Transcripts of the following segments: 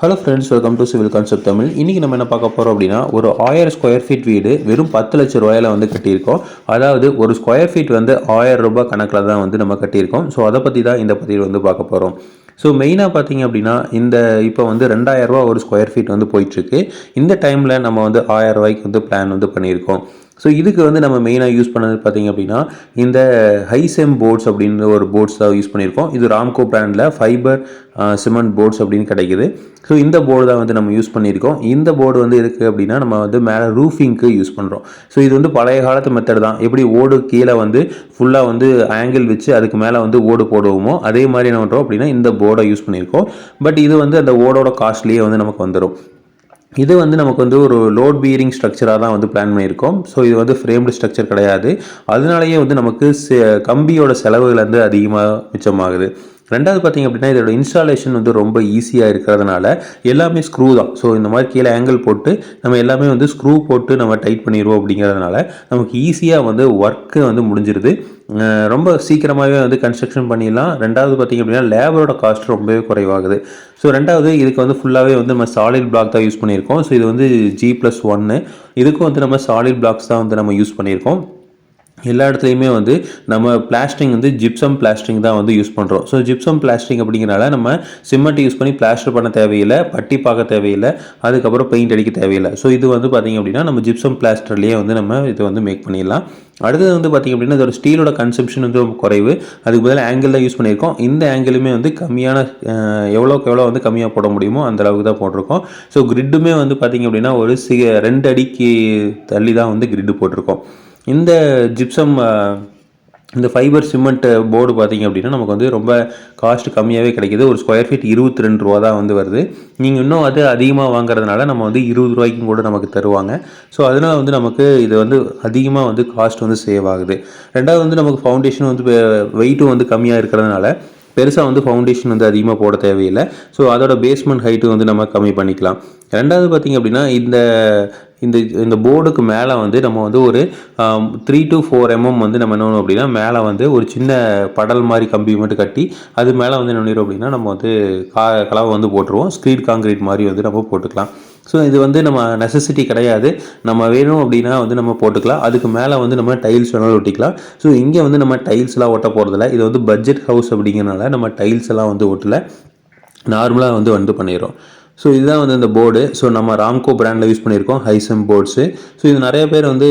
Hello friends welcome to civil concept Tamil இன்றைக்கி நம்ம என்ன பார்க்க போகிறோம் அப்படின்னா ஒரு ஆயிரம் ஸ்கொயர் ஃபீட் வீடு வெறும் பத்து லட்சம் ரூபாயில் வந்து கட்டியிருக்கோம். அதாவது ஒரு ஸ்கொயர் ஃபீட் வந்து ஆயிரம் ரூபாய் கணக்கில் தான் வந்து நம்ம கட்டியிருக்கோம். ஸோ அதை பற்றி தான் இந்த பதிவு வந்து பார்க்க போகிறோம் ஸோ மெயினாக பார்த்தீங்க அப்படின்னா இந்த இப்போ வந்து ரெண்டாயிரரூபா ஒரு ஸ்கொயர் ஃபீட் வந்து போயிட்டுருக்கு. இந்த டைமில் நம்ம வந்து ஆயிரம் ரூபாய்க்கு வந்து பிளான் வந்து பண்ணியிருக்கோம். ஸோ இதுக்கு வந்து நம்ம மெயினாக யூஸ் பண்ணது பார்த்தீங்க அப்படின்னா இந்த ஹைசெம் போர்ட்ஸ் அப்படின்ற ஒரு போர்ட்ஸ் தான் யூஸ் பண்ணியிருக்கோம். இது ராம்கோ பிராண்டில் ஃபைபர் சிமெண்ட் போர்ட்ஸ் அப்படின்னு கிடைக்குது. ஸோ இந்த போர்டு தான் வந்து நம்ம யூஸ் பண்ணியிருக்கோம். இந்த போர்டு வந்து இருக்குது அப்படின்னா நம்ம வந்து மேலே ரூஃபிங்க்கு யூஸ் பண்ணுறோம் ஸோ இது வந்து பழைய காலத்து மெத்தட் தான். எப்படி ஓடு கீழே வந்து ஃபுல்லாக வந்து ஆங்கிள் வச்சு அதுக்கு மேலே வந்து ஓடு போடுவோமோ அதே மாதிரி என்ன பண்ணுறோம் அப்படின்னா இந்த போர்டை யூஸ் பண்ணியிருக்கோம். பட் இது வந்து அந்த ஓடோட காஸ்ட்லியே வந்து நமக்கு வந்துடும் இது வந்து நமக்கு வந்து ஒரு லோட் பீரிங் ஸ்ட்ரக்சராக தான் வந்து பிளான் பண்ணியிருக்கோம். ஸோ இது வந்து ஃப்ரேம்டு ஸ்ட்ரக்சர் கிடையாது. அதனாலேயே வந்து நமக்கு கம்பியோட செலவுகள் வந்து அதிகமாக மிச்சமாகுது. ரெண்டாவது பார்த்திங்க அப்படின்னா இதோட இன்ஸ்டாலேஷன் வந்து ரொம்ப ஈஸியாக இருக்கிறதுனால எல்லாமே ஸ்க்ரூ தான். ஸோ இந்த மாதிரி கீழே ஆங்கிள் போட்டு நம்ம எல்லாமே வந்து ஸ்க்ரூ போட்டு நம்ம டைட் பண்ணிடுவோம் அப்படிங்கிறதுனால நமக்கு ஈஸியாக வந்து ஒர்க்கு வந்து முடிஞ்சிருது. ரொம்ப சீக்கிரமாகவே வந்து கன்ஸ்ட்ரக்ஷன் பண்ணிடலாம். ரெண்டாவது பார்த்திங்க அப்படின்னா லேபரோட காஸ்ட் ரொம்பவே குறைவாகுது. ஸோ ரெண்டாவது இதுக்கு வந்து ஃபுல்லாகவே வந்து நம்ம சாலிட் பிளாக் தான் யூஸ் பண்ணியிருக்கோம். ஸோ இது வந்து ஜி ப்ளஸ் ஒன்று இதுக்கும் வந்து நம்ம சாலிட் பிளாக்ஸ் தான் வந்து நம்ம யூஸ் பண்ணியிருக்கோம். எல்லா இடத்துலையுமே வந்து நம்ம பிளாஸ்டிங் வந்து ஜிப்சம் பிளாஸ்டிங் தான் வந்து யூஸ் பண்ணுறோம் ஸோ ஜிப்சம் பிளாஸ்டிங் அப்படிங்கிறனால நம்ம சிமெண்ட் யூஸ் பண்ணி பிளாஸ்டர் பண்ண தேவையில்லை பட்டி பார்க்க தேவையில்லை அதுக்கப்புறம் பெயிண்ட் அடிக்க தேவையில்லை. ஸோ இது வந்து பார்த்திங்க அப்படின்னா நம்ம ஜிப்சம் பிளாஸ்டர்லேயே வந்து நம்ம இதை வந்து மேக் பண்ணிடலாம். அடுத்தது வந்து பார்த்திங்க அப்படின்னா இதோட ஸ்டீலோட கன்சம்ஷன் வந்து ரொம்ப குறைவு. அதுக்கு பதிலாக ஆங்கிள் தான் யூஸ் பண்ணியிருக்கோம். இந்த ஆங்கிளுமே வந்து கம்மியான எவ்வளோக்கு எவ்வளோ வந்து கம்மியாக போட முடியுமோ அந்த அளவுக்கு தான் போட்டிருக்கோம். ஸோ கிரிட்டுமே வந்து பார்த்திங்க அப்படின்னா ஒரு சி ரெண்டு அடிக்கு தள்ளி தான் வந்து கிரிட்டு போட்டிருக்கோம். இந்த ஜிப்சம் இந்த ஃபைபர் சிமெண்ட் போர்டு பார்த்திங்க அப்படின்னா நமக்கு வந்து ரொம்ப காஸ்ட் கம்மியாகவே கிடைக்கிது. ஒரு ஸ்கொயர் ஃபீட் இருபத்தி ரெண்டு ரூபா தான் வந்து வருது. நீங்கள் இன்னும் அது அதிகமாக வாங்குறதுனால நம்ம வந்து இருபது ரூபாய்க்கும் கூட நமக்கு தருவாங்க. ஸோ அதனால் வந்து நமக்கு இது வந்து அதிகமாக வந்து காஸ்ட் வந்து சேவ் ஆகுது. ரெண்டாவது வந்து நமக்கு ஃபவுண்டேஷன் வந்து வெயிட்டும் வந்து கம்மியாக இருக்கிறதுனால பெருசாக வந்து ஃபவுண்டேஷன் வந்து அதிகமாக போட தேவையில்லை. ஸோ அதோட பேஸ்மெண்ட் ஹைட்டு வந்து நம்ம கம்மி பண்ணிக்கலாம். ரெண்டாவது பார்த்திங்க அப்படின்னா இந்த இந்த இந்த போர்டுக்கு மேலே வந்து நம்ம வந்து ஒரு த்ரீ டு ஃபோர் எம்எம் வந்து நம்ம என்ன அப்படின்னா மேலே வந்து ஒரு சின்ன படல் மாதிரி கம்பி மட்டும் கட்டி அது மேலே வந்து என்ன பண்ணிடும் அப்படின்னா நம்ம வந்து கா கலவை வந்து போட்டுருவோம். ஸ்க்ரீட் காங்கிரீட் மாதிரி வந்து நம்ம போட்டுக்கலாம். ஸோ இது வந்து நம்ம நெசசிட்டி கிடையாது. நம்ம வேணும் அப்படின்னா வந்து நம்ம போட்டுக்கலாம். அதுக்கு மேலே வந்து நம்ம டைல்ஸ் வேணாலும் ஒட்டிக்கலாம். ஸோ இங்கே வந்து நம்ம டைல்ஸ்லாம் ஒட்ட போகிறதில்ல இது வந்து பட்ஜெட் ஹவுஸ் அப்படிங்கிறனால நம்ம டைல்ஸ் எல்லாம் வந்து ஒட்டலை. நார்மலாக வந்து வந்து பண்ணிடுறோம் ஸோ இதுதான் வந்து இந்த போர்டு ஸோ நம்ம ராம்கோ பிராண்டில் யூஸ் பண்ணியிருக்கோம் ஹைசம் போர்ட்ஸு ஸோ இது நிறைய பேர் வந்து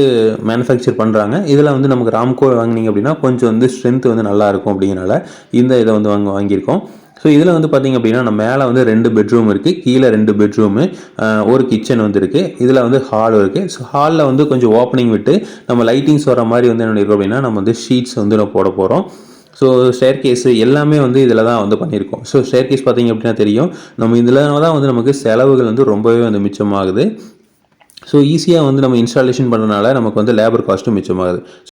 மேனுஃபேக்சர் பண்ணுறாங்க இதில் வந்து நமக்கு ராம்கோ வாங்கினீங்க அப்படின்னா கொஞ்சம் வந்து ஸ்ட்ரென்த் வந்து நல்லாயிருக்கும் அப்படிங்கிறனால இந்த இதை வந்து வாங்க வாங்கியிருக்கோம். ஸோ இதில் வந்து பார்த்திங்க அப்படின்னா நம்ம மேலே வந்து ரெண்டு பெட்ரூம் இருக்குது கீழே ரெண்டு பெட்ரூமு ஒரு கிச்சன் வந்து இருக்குது இதில் வந்து ஹால் இருக்குது ஸோ ஹாலில் வந்து கொஞ்சம் ஓப்பனிங் விட்டு நம்ம லைட்டிங்ஸ் வர மாதிரி வந்து என்ன இருக்கும் அப்படின்னா நம்ம வந்து ஷீட்ஸ் வந்து நம்ம போட போகிறோம் ஸோ ஸ்டேர் கேஸு எல்லாமே வந்து இதில் தான் வந்து பண்ணியிருக்கோம். ஸோ ஸ்டேர் கேஸ் பார்த்திங்க அப்படின்னா தெரியும். நம்ம இதில் தான் வந்து நமக்கு செலவுகள் வந்து ரொம்பவே வந்து மிச்சமாகுது. ஸோ ஈஸியாக வந்து நம்ம இன்ஸ்டாலேஷன் பண்ணுறதுனால நமக்கு வந்து லேபர் காஸ்ட்டும் மிச்சமாகுது.